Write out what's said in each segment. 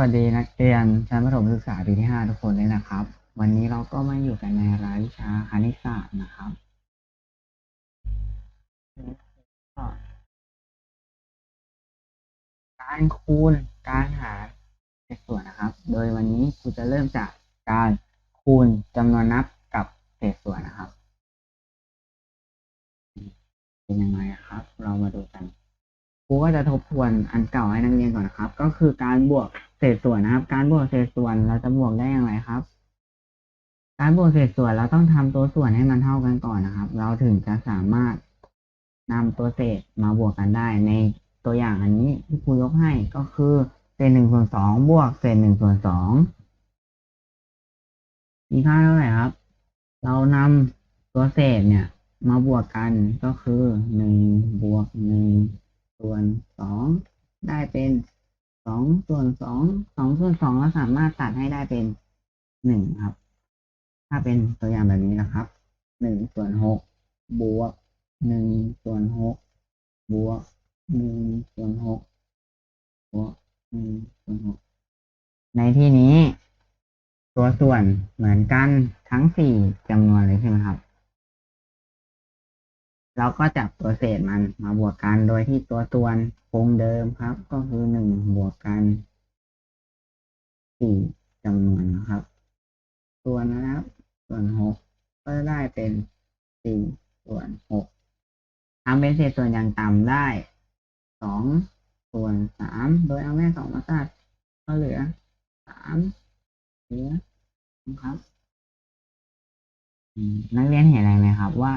วัสดีนักเรียนชั้นประถมศึกษาปีที่ 5 ทุกคนเลยนะครับ วันนี้เราก็มาอยู่กันในรายวิชาคณิตศาสตร์นะครับการคูณการหารในส่วนนะครับ โดยวันนี้ครูจะเริ่มจากการคูณจำนวนนับกับเศษส่วนนะครับ เป็นยังไงครับ เรามาดูกัน ครูก็จะทบทวนอันเก่าให้นักเรียนก่อนนะครับ ก็คือการบวกเศษส่วนนะครับ การบวกเศษส่วนเราจะบวกได้อย่างไรครับ การบวกเศษส่วนเราต้องทำตัวส่วนให้มันเท่ากันก่อนนะครับ เราถึงจะสามารถนำตัวเศษมาบวกกันได้ ในตัวอย่างอันนี้ที่ครูยกให้ก็คือเศษหนึ่งส่วนสองบวกเศษหนึ่งส่วนสองมีค่าเท่าไหร่ครับ เรานำตัวเศษเนี่ย มาบวกกันก็คือหนึ่งบวกหนึ่ง ส่วนสองได้เป็นสองส่วนสองสองส่วนสองเราสามารถตัดให้ได้เป็นหนึ่งครับ ถ้าเป็นตัวอย่างแบบนี้นะครับหนึ่งส่วนหกบวกหนึ่งส่วนหกบวกหนึ่งส่วนหกบวกหนึ่งส่วนหกในที่นี้ ตัวส่วนเหมือนกันทั้งสี่จำนวนเลยใช่ไหมครับ เราก็จับตัวเศษมันมาบวกกันโดยที่ตัวส่วนคงเดิมครับ ก็คือหนึ่งบวกกันสี่จำนวนนะครับ ส่วนนะครับ ส่วนหกก็ได้เป็นสี่ส่วนหกทำเป็นเศษส่วนอย่างต่ำได้สองส่วนสามโดยเอาแม่สองมาตัดก็เหลือสามเหลือนะครับนักเรียนเห็นอะไรไหมครับว่า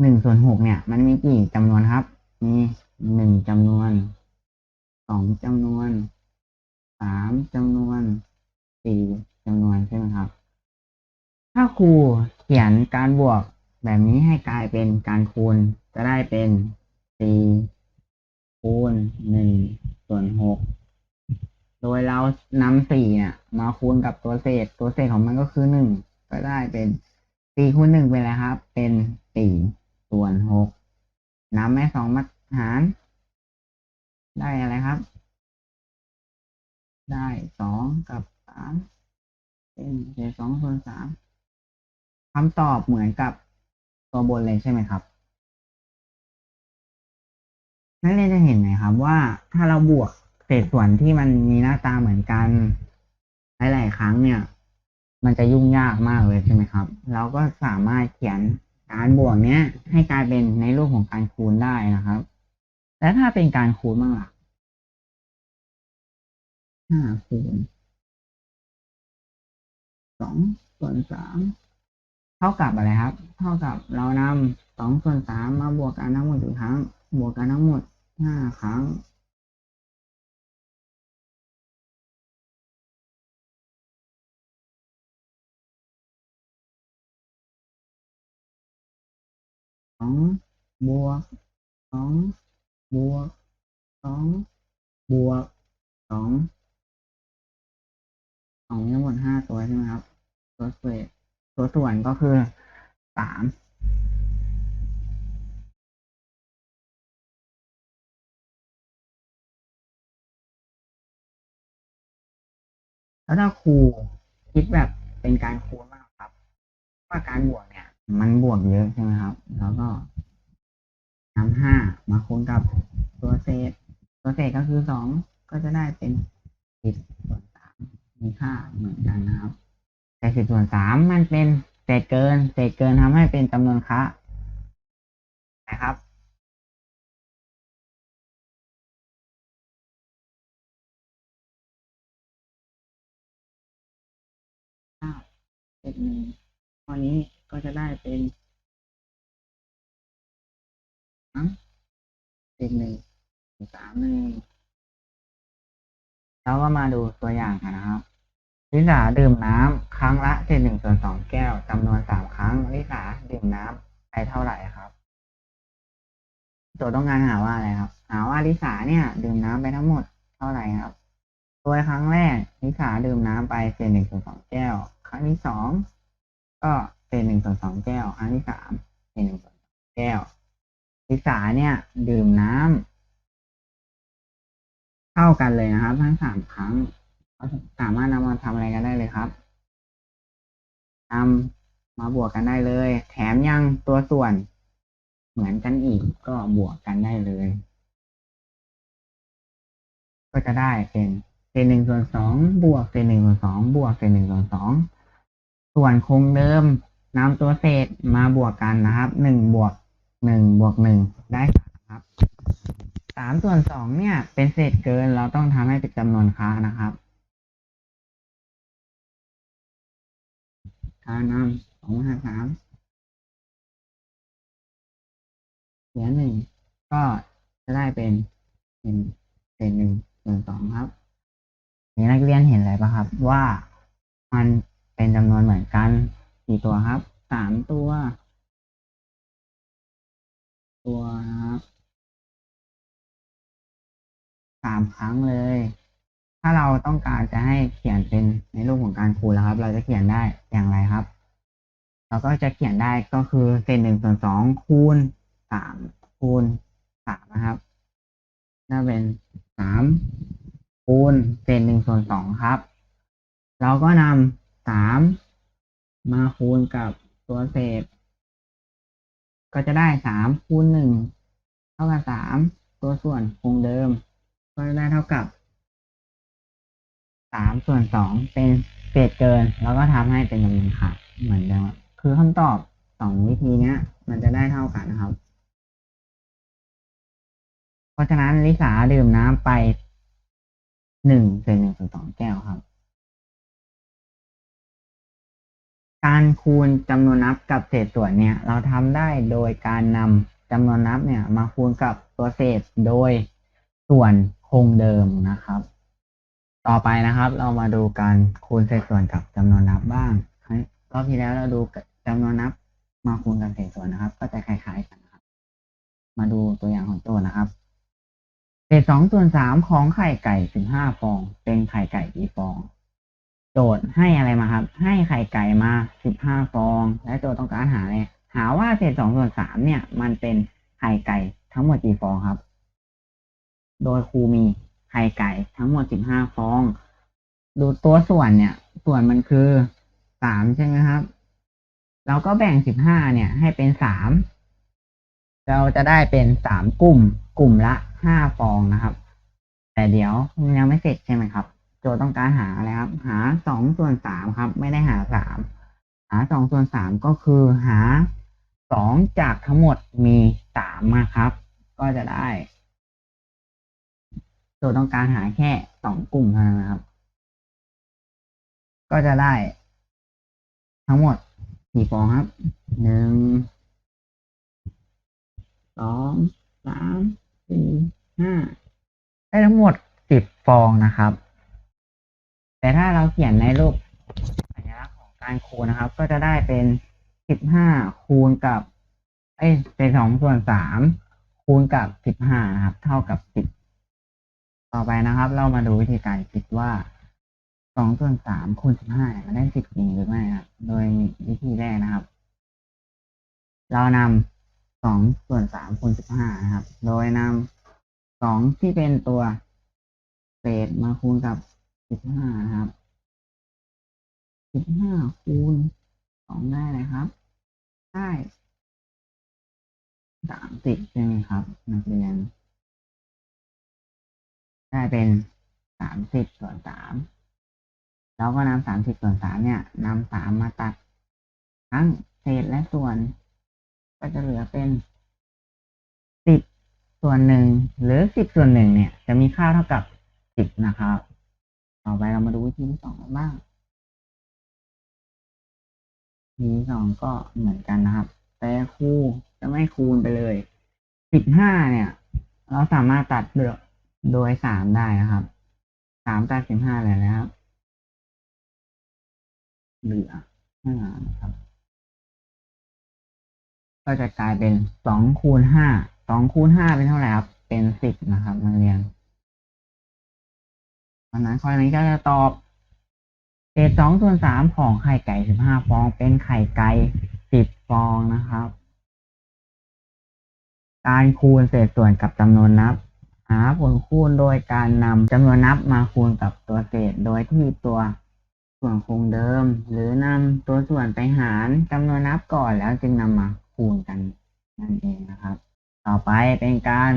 หนึ่งส่วนหกเนี่ย มันมีกี่จำนวนครับ มีหนึ่งจำนวนสองจำนวนสามจำนวนสี่จำนวนใช่ไหมครับ ถ้าครูเขียนการบวกแบบนี้ให้กลายเป็นการคูณ จะได้เป็นสี่คูณหนึ่งส่วนหกโดยเรานำสี่เนี่ย มาคูณกับตัวเศษ ตัวเศษของมันก็คือหนึ่งก็ได้เป็นสี่คูณหนึ่งเป็นอะไรครับ เป็นสี่ ส่วนหกนำแม่สองมาหาร ได้อะไรครับ ได้สองกับสามเป็นเศษสองส่วนสามคำตอบเหมือนกับตัวบนเลยใช่ไหมครับนักเรียนจะเห็นไหมครับว่าถ้าเราบวกเศษส่วนที่มันมีหน้าตาเหมือนกันหลายๆครั้งเนี่ย มันจะยุ่งยากมากเลยใช่ไหมครับ เราก็สามารถเขียน การบวกเนี้ย ให้กลายเป็นในรูปของการคูณได้นะครับ แล้วถ้าเป็นการคูณบ้างล่ะห้าคูณสองส่วนสามเท่ากับอะไรครับ เท่ากับเรานำสองส่วนสามมาบวกกันทั้งหมดกี่ครั้ง บวกกันทั้งหมดห้าครั้ง องบวกสองบวกสองบวกสองสองมีทั้งหมดห้าตัวใช่ไหมครับ ตัวเศษตัวส่วนก็คือสามแล้วถ้าครูคิดแบบเป็นการคูณมากครับ ว่าการบวกเนี่ย มันบวกเยอะใช่ไหมครับ แล้วก็นำห้ามาคูณกับตัวเศษ ตัวเศษก็คือสองก็จะได้เป็นสิบส่วนสามมีค่าเหมือนกันนะครับ แต่สิบส่วนสามมันเป็นเศษเกิน เศษเกินทำให้เป็นจำนวนค่านะครับห้าเศษหนึ่งข้อนี้ก็จะได้เป็น อะเศษหนึ่งส่วนสามหนึ่งเราก็มาดูตัวอย่างกันนะครับ ลิสาดื่มน้ำครั้งละเศษหนึ่งส่วนสองแก้วจำนวนสามครั้ง ลิสาดื่มน้ำไปเท่าไหร่ครับโจทย์ต้องการหาว่าอะไรครับ หาว่าลิสาเนี่ย ดื่มน้ำไปทั้งหมดเท่าไหร่ครับโดยครั้งแรกลิสาดื่มน้ำไปเศษหนึ่งส่วนสองแก้ว ครั้งที่สองก็เศษหนึ่งส่วนสองแก้ว ครั้งที่สามเศษหนึ่งส่วนสองแก้ว ลิสาเนี่ย ดื่มน้ำเท่ากันเลยนะครับ ทั้งสามครั้งสามารถนำมาทำอะไรกันได้เลยครับนำมาบวกกันได้เลย แถมยังตัวส่วน เหมือนกันอีกก็บวกกันได้เลย ก็จะได้เป็นเศษหนึ่งส่วนสองบวกเศษหนึ่งส่วนสองบวกเศษหนึ่งส่วนสองส่วนคงเดิมนำตัวเศษมาบวกกันนะครับหนึ่งบวก หนึ่งบวกหนึ่งได้สามครับสามส่วนสองเนี่ย เป็นเศษเกินเราต้องทำให้เป็นจำนวนค้านะครับค้านำสองห้าสามเหลือหนึ่งก็จะได้เป็นเป็นเศษหนึ่งส่วนสองครับนี่นักเรียนเห็นอะไรปะครับ ว่ามันเป็นจำนวนเหมือนกันกี่ตัวครับสามตัว ตัวนะครับสามครั้งเลย ถ้าเราต้องการจะให้เขียนเป็นในรูปของการคูณแล้วครับ เราจะเขียนได้อย่างไรครับ เราก็จะเขียนได้ก็คือเศษหนึ่งส่วนสองคูณสามคูณสามนะครับน่าเป็นสามคูณเศษหนึ่งส่วนสองครับ เราก็นำสามมาคูณกับตัวเศษ ก็จะได้สามคูณหนึ่งเท่ากับสามตัวส่วนคงเดิม ก็จะได้เท่ากับสามส่วนสองเป็นเศษเกิน แล้วก็ทำให้เป็นจำนวนขาดเหมือนเดิมคือคำตอบสองวิธีเนี้ย มันจะได้เท่ากันนะครับ เพราะฉะนั้นลิสาดื่มน้ำไปหนึ่งเศษหนึ่งส่วนสองแก้วครับ การคูณจำนวนนับกับเศษส่วนเนี่ย เราทำได้โดยการนำจำนวนนับเนี่ย มาคูณกับตัวเศษโดยส่วนคงเดิมนะครับ ต่อไปนะครับ เรามาดูการคูณเศษส่วนกับจำนวนนับบ้างรอบที่แล้วเราดูจำนวนนับมาคูณกับเศษส่วนนะครับ ก็จะคล้ายๆกันนะครับ มาดูตัวอย่างของโจทย์นะครับเศษสองส่วนสามของไข่ไก่สิบห้าฟอง เป็นไข่ไก่กี่ฟอง โจทย์ให้อะไรมาครับ ให้ไข่ไก่มาสิบห้าฟอง และโจทย์ต้องการหาอะไรหาว่าเศษสองส่วนสามเนี่ย มันเป็นไข่ไก่ทั้งหมดกี่ฟองครับ โดยครูมีไข่ไก่ทั้งหมดสิบห้าฟอง ดูตัวส่วนเนี่ย ส่วนมันคือสามใช่ไหมครับ เราก็แบ่งสิบห้าเนี่ย ให้เป็นสามเราจะได้เป็นสามกลุ่ม กลุ่มละห้าฟองนะครับ แต่เดี๋ยวยังไม่เสร็จใช่ไหมครับ โจทย์ต้องการหาอะไรครับ หาสองส่วนสามครับ ไม่ได้หาสามหาสองส่วนสามก็คือหาสองจากทั้งหมดมีสามมาครับ ก็จะได้โจทย์ต้องการหาแค่สองกลุ่มเท่านั้นนะครับ ก็จะได้ ทั้งหมดกี่ฟองครับหนึ่งสองสามสี่ห้าได้ทั้งหมดสิบฟองนะครับ แต่ถ้าเราเขียนในรูปสัญลักษณ์ของการคูณนะครับ ก็จะได้เป็นสิบห้าคูณกับ เอ้ยเป็นสองส่วนสามคูณกับสิบห้านะครับ เท่ากับสิบต่อไปนะครับ เรามาดูวิธีการคิดว่าสองส่วนสามคูณสิบห้ามันได้สิบจริงหรือไม่ครับ โดยวิธีแรกนะครับ เรานำสองส่วนสามคูณสิบห้านะครับ โดยนำสองที่เป็นตัวเศษมาคูณกับ สิบห้าครับสิบห้าคูณสองได้เลยครับ ได้สามสิบใช่ไหมครับ นักเรียน ได้เป็นสามสิบส่วนสามเราก็นำสามสิบส่วนสามเนี่ยนำสามมาตัด ทั้งเศษและส่วน ก็จะเหลือเป็นสิบส่วนหนึ่งหรือสิบส่วนหนึ่งเนี่ย จะมีค่าเท่ากับสิบนะครับ ต่อไปเรามาดูวิธีที่สองกันบ้างวิธีที่สองก็เหมือนกันนะครับ แต่คูจะไม่คูณไปเลยสิบห้าเนี่ย เราสามารถตัดโดยสามได้นะครับสามตัดสิบห้าเลยนะครับ เหลือห้านะครับ ก็จะกลายเป็นสองคูณห้าสองคูณห้าเป็นเท่าไหร่ครับ เป็นสิบนะครับนักเรียน เพราะนั้นข้อนี้ก็จะตอบเศษสองส่วนสามของไข่ไก่สิบห้าฟอง เป็นไข่ไก่สิบฟองนะครับ การคูณเศษส่วนกับจำนวนนับหาผลคูณโดยการนำจำนวนนับมาคูณกับตัวเศษโดยที่ตัวส่วนคงเดิม หรือนำตัวส่วนไปหารจำนวนนับก่อนแล้วจึงนำมาคูณกันนั่นเองนะครับ ต่อไปเป็นการ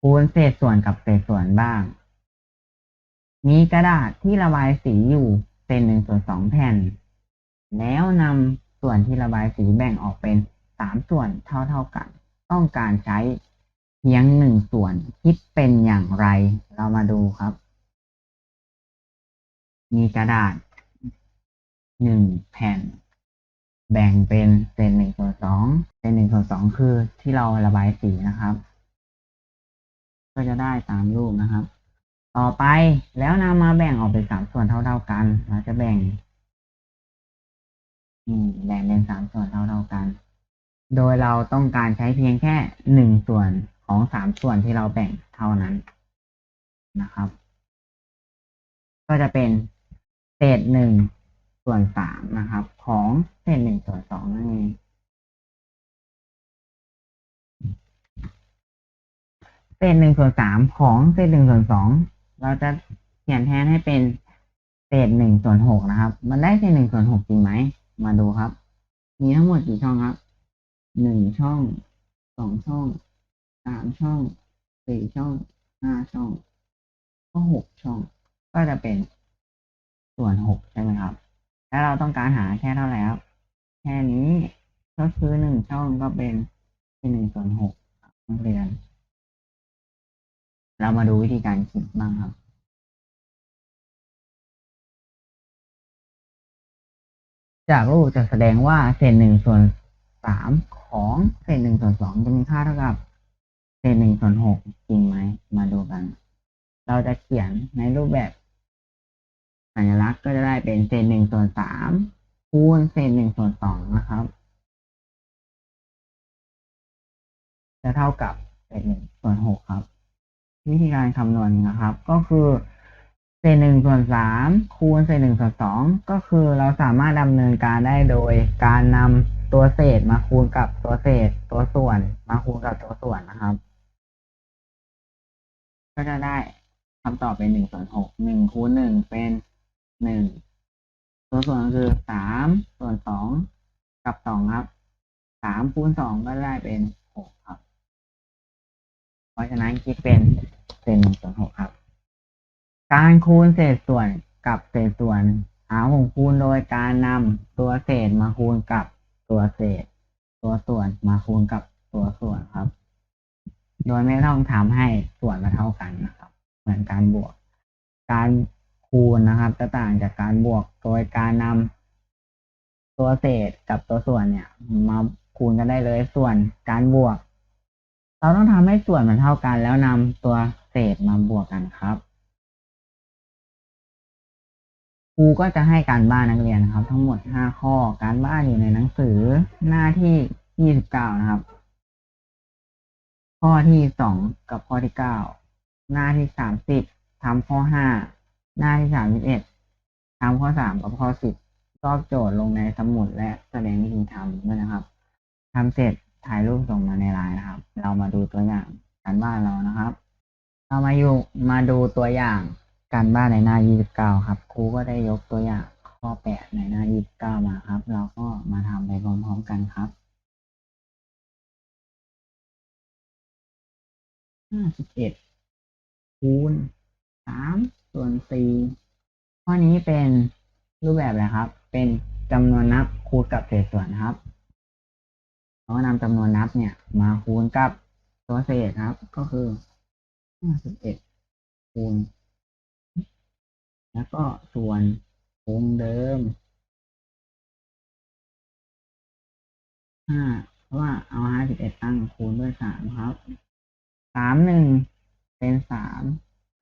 คูณเศษส่วนกับเศษส่วนบ้าง มีกระดาษที่ระบายสีอยู่เศษหนึ่งส่วนสองแผ่น แล้วนำส่วนที่ระบายสีแบ่งออกเป็นสามส่วนเท่าๆกัน ต้องการใช้เพียงหนึ่งส่วนคิดเป็นอย่างไร เรามาดูครับ มีกระดาษหนึ่งแผ่น แบ่งเป็นเศษหนึ่งส่วนสองเศษหนึ่งส่วนสองคือที่เราระบายสีนะครับ ก็จะได้ตามรูปนะครับ ต่อไปแล้วนำมาแบ่งออกเป็นสามส่วนเท่าๆกัน เราจะแบ่งอืมแบ่งเป็นสามส่วนเท่าๆกัน โดยเราต้องการใช้เพียงแค่หนึ่งส่วนของสามส่วนที่เราแบ่งเท่านั้นนะครับ ก็จะเป็นเศษหนึ่งส่วนสามนะครับ ของเศษหนึ่งส่วนสองนั่นเองเศษหนึ่งส่วนสามของเศษหนึ่งส่วนสอง เราจะเขียนแทนให้เป็นเศษหนึ่งส่วนหกนะครับ มันได้เศษหนึ่งส่วนหกจริงไหม มาดูครับ มีทั้งหมดกี่ช่องครับหนึ่งช่องสองช่องสามช่องสี่ช่องห้าช่อง ก็หกช่อง ก็จะเป็นส่วนหกใช่ไหมครับ แล้วเราต้องการหาแค่เท่าไหร่ครับ แค่นี้ก็คือหนึ่งช่องก็เป็นเป็นหนึ่งส่วนหกนักเรียน เรามาดูวิธีการคิดบ้างครับ จากรูปจะแสดงว่าเศษหนึ่งส่วนสามของเศษหนึ่งส่วนสองจะมีค่าเท่ากับเศษหนึ่งส่วนหกจริงไหม มาดูกัน เราจะเขียนในรูปแบบสัญลักษณ์ก็จะได้เป็นเศษหนึ่งส่วนสามคูณเศษหนึ่งส่วนสองนะครับ จะเท่ากับเศษหนึ่งส่วนหกครับ วิธีการคำนวณนะครับ ก็คือเศษหนึ่งส่วนสามคูณเศษหนึ่งส่วนสองก็คือเราสามารถดำเนินการได้โดยการนำตัวเศษมาคูณกับตัวเศษตัวส่วน มาคูณกับตัวส่วนนะครับ ก็จะได้คำตอบเป็นหนึ่งส่วนหกหนึ่งคูณหนึ่งเป็นหนึ่งตัวส่วนก็คือสามส่วนสองกับสองครับสามคูณสองก็ได้เป็นหกครับ เพราะฉะนั้นคิดเป็น เศษหนึ่งส่วนหกครับ การคูณเศษส่วนกับเศษส่วน หาผงคูณโดยการนำตัวเศษมาคูณกับตัวเศษ ตัวส่วนมาคูณกับตัวส่วนครับ โดยไม่ต้องทำให้ส่วนมาเท่ากันนะครับ เหมือนการบวก การคูณนะครับ จะต่างจากการบวกโดยการนำตัวเศษกับตัวส่วนเนี่ย มาคูณกันได้เลยส่วนการบวก เราต้องทำให้ส่วนมันเท่ากันแล้วนำตัว เศษมาบวกกันครับครูก็จะให้การบ้านนักเรียนนะครับ ทั้งหมดห้าข้อการบ้านอยู่ในหนังสือหน้าที่ยี่สิบเก้านะครับ ข้อที่สองกับข้อที่เก้าหน้าที่สามสิบทำข้อห้าหน้าที่สามสิบเอ็ดทำข้อสามกับข้อสิบรอบโจทย์ลงในสมุดและแสดงวิธีทำด้วยนะครับทำเสร็จถ่ายรูปส่งมาในไลน์นะครับ เรามาดูตัวอย่างการบ้านเรานะครับ เรามาอยู่มาดูตัวอย่างการบ้านในหน้า 29 ครับ ครูก็ได้ยกตัวอย่างข้อ 8 ในหน้า 29 มาครับ เราก็มาทำไปพร้อมๆกันครับ51คูณ3ส่วน4ข้อนี้เป็นรูปแบบอะไรครับ เป็นจำนวนนับคูณกับเศษส่วนครับเราก็นำจำนวนนับเนี่ย มาคูณกับตัวเศษครับ ก็คือ ห้าสิบเอ็ดคูณแล้วก็ส่วนคงเดิมห้าเพราะว่าเอาห้าสิบเอ็ดตั้งคูณด้วยสามครับสามหนึ่งเป็นสาม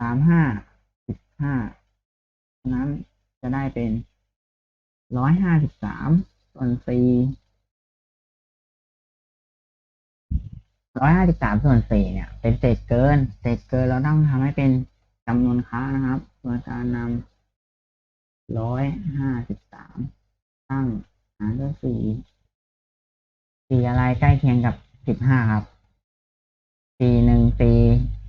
สามห้าสิบห้านั้นจะได้เป็นร้อยห้าสิบสามส่วนสี่ ร้อยห้าสิบสามส่วนสี่เนี่ย เป็นเศษเกิน เศษเกินเราต้องทำให้เป็นจำนวนค้านะครับโดยการนำร้อยห้าสิบสามตั้งหารด้วยสี่สี่อะไรใกล้เคียงกับสิบห้าครับสี่หนึ่งสี่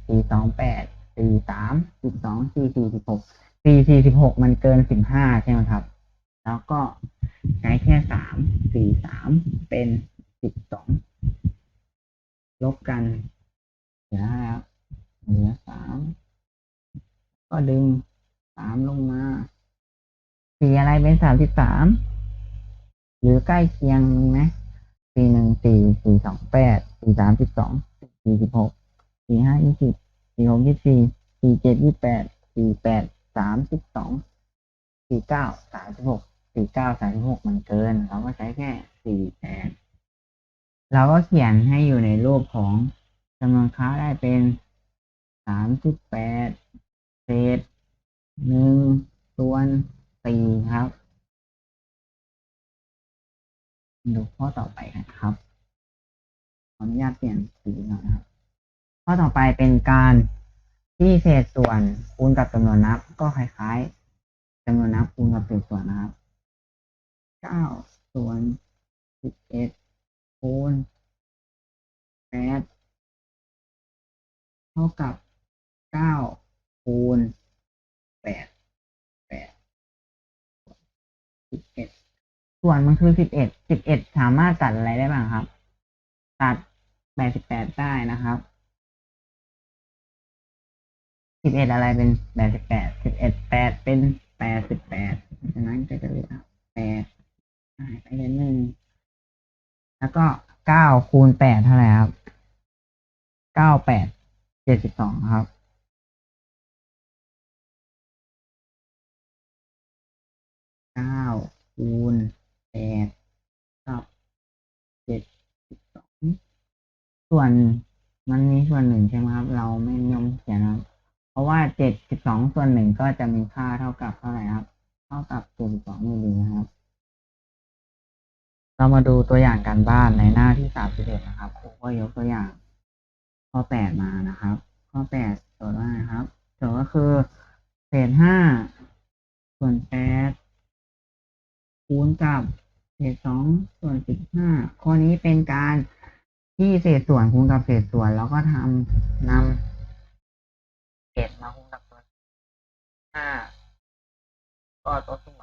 สี่สองแปดสี่สามสิบสองสี่สี่สิบหกสี่สี่สิบหกมันเกินสิบห้าใช่ไหมครับ แล้วก็ใช้แค่สามสี่สามเป็นสิบสอง ลบกันเหลืออะไรครับเหลือสามก็ดึงสามลงมาสี่อะไรเป็นสามสิบสามหรือใกล้เคียงไหมสี่หนึ่งสี่สี่สองแปดสี่สามสิบสองสี่สิบหกสี่ห้ายี่สิบสี่หกยี่สี่สี่เจ็ดยี่แปดสี่แปดสามสิบสองสี่เก้าสามสิบหกสี่เก้าสามสิบหกมันเกิน เราก็ใช้แค่สี่แทน เราก็เขียนให้อยู่ในรูปของจำนวนค้าได้เป็นสามสิบแปดเศษหนึ่งส่วนสี่ครับ ดูข้อต่อไปกันครับขออนุญาตเปลี่ยนสีหน่อยครับ ข้อต่อไปเป็นการที่เศษส่วนคูณกับจำนวนนับ ก็คล้ายๆจำนวนนับคูณกับเศษส่วนนะครับเก้าส่วนสิบเอ็ด คูณแปดเท่ากับเก้าคูณแปดแปดสิบเอ็ดส่วนมันคือสิบเอ็ดสิบเอ็ดสามารถตัดอะไรได้บ้างครับ ตัดแปดสิบแปดได้นะครับสิบเอ็ดอะไรเป็นแปดสิบแปดสิบเอ็ดแปดเป็นแปดสิบแปดฉะนั้นก็จะเหลือแปดหายไปเลยหนึ่ง แล้วก็เก้าคูณแปดเท่าไหร่ครับเก้าแปดเจ็ดสิบสองครับ เก้าคูณแปดกับเจ็ดสิบสองส่วนมันมีส่วนหนึ่งใช่ไหมครับ เราไม่นิยมเขียนครับ เพราะว่าเจ็ดสิบสองส่วนหนึ่งก็จะมีค่าเท่ากับเท่าไหร่ครับ เท่ากับเจ็ดสิบสองมิลลินะครับ เรามาดูตัวอย่างการบ้านในหน้าที่สามสิบเอ็ดนะครับครูก็ยกตัวอย่าง ข้อแปดมานะครับ ข้อแปดโจทย์ว่าครับโจทย์ก็คือเศษห้าส่วนแปดคูณกับเศษสองส่วนสิบห้าข้อนี้เป็นการที่เศษส่วนคูณกับเศษส่วน แล้วก็ทำนำเศษมาคูณกับตัวห้าก็ตัวส่วน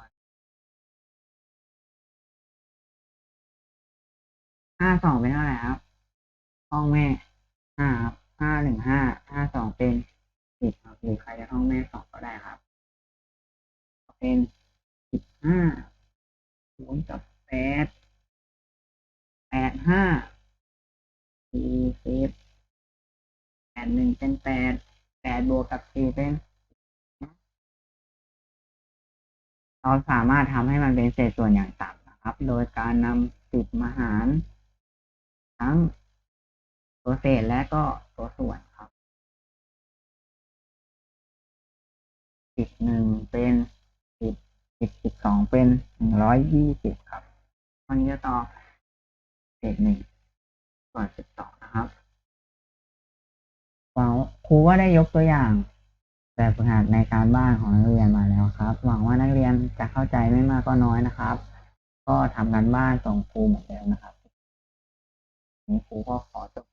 ห้าสองเป็นเท่าไหร่ครับห้องแม่ห้าครับห้าหนึ่งห้าห้าสองเป็นสิบครับหรือใครจะห้องแม่สองก็ได้ครับ เป็นสิบห้าคูณกับแปดแปดห้าสี่สิบแปดหนึ่งเป็นแปดแปดบวกกับสี่เป็นเราสามารถทำให้มันเป็นเศษส่วนอย่างต่ำนะครับ โดยการนำสิบมาหาร ทั้งตัวเศษและก็ตัวส่วนครับสิบหนึ่งเป็นสิบสิบสิบสองเป็นหนึ่งร้อยยี่สิบครับวันนี้จะต่อเศษหนึ่งส่วนสิบสองนะครับหวังครูว่าได้ยกตัวอย่างแบบฝึกหัดในการบ้านของนักเรียนมาแล้วครับ หวังว่านักเรียนจะเข้าใจไม่มากก็น้อยนะครับ ก็ทำการบ้านส่งครูเหมือนเดิมนะครับ นี้ครูก็ขอจบ